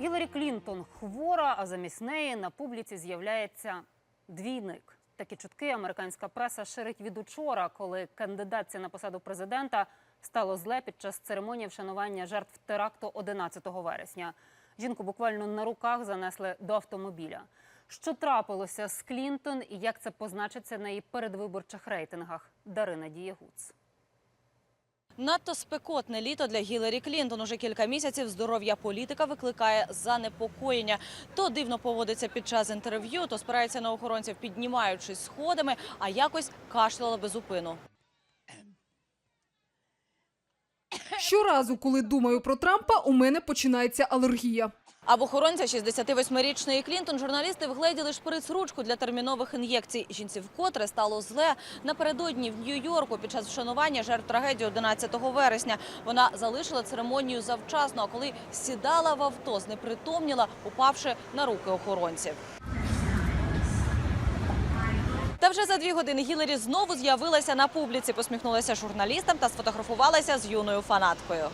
Гіларі Клінтон хвора, а замість неї на публіці з'являється двійник. Такі чутки американська преса ширить від учора, коли кандидатці на посаду президента стало зле під час церемонії вшанування жертв теракту 11 вересня. Жінку буквально на руках занесли до автомобіля. Що трапилося з Клінтон і як це позначиться на її передвиборчих рейтингах? Дарина Дієгуц. Надто спекотне літо для Гіларі Клінтон. Уже кілька місяців здоров'я політика викликає занепокоєння. То дивно поводиться під час інтерв'ю, то спирається на охоронців, піднімаючись сходами, а якось кашляла без упину. Щоразу, коли думаю про Трампа, у мене починається алергія. А в охоронця 68-річної Клінтон журналісти вгледіли шприц ручку для термінових ін'єкцій. Жінці вкотре стало зле напередодні в Нью-Йорку під час вшанування жертв трагедії 11 вересня. Вона залишила церемонію завчасно, а коли сідала в авто, знепритомніла, упавши на руки охоронців. Та вже за дві години Гіларі знову з'явилася на публіці, посміхнулася журналістам та сфотографувалася з юною фанаткою.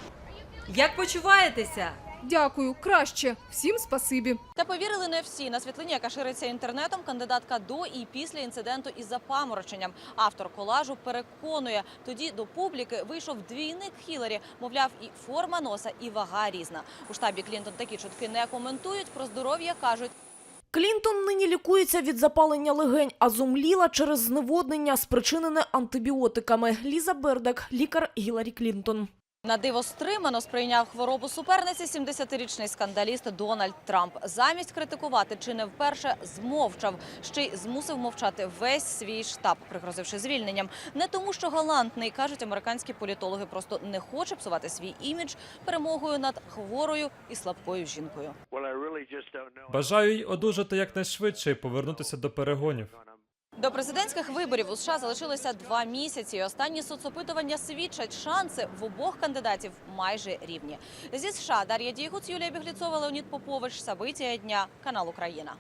Як почуваєтеся? Дякую, краще. Всім спасибі. Та повірили не всі. На світлині, яка шириться інтернетом, кандидатка до і після інциденту із запамороченням. Автор колажу переконує, тоді до публіки вийшов двійник Хіларі. Мовляв, і форма носа, і вага різна. У штабі Клінтон такі чутки не коментують. Про здоров'я кажуть. Клінтон нині лікується від запалення легень, а зумліла через зневоднення, спричинене антибіотиками. Ліза Бердак, лікар Гіларі Клінтон. На диво стримано сприйняв хворобу суперниці 70-річний скандаліст Дональд Трамп. Замість критикувати чи не вперше змовчав, ще й змусив мовчати весь свій штаб, пригрозивши звільненням. Не тому, що галантний, кажуть американські політологи, просто не хоче псувати свій імідж перемогою над хворою і слабкою жінкою. Бажаю їй одужати якнайшвидше і повернутися до перегонів. До президентських виборів у США залишилося два місяці. Останні соцопитування свідчать, шанси в обох кандидатів майже рівні. Зі США Дар'я Дігуц, Юлія Бігліцова, Леонід Попович, Сабитія дня, канал Україна.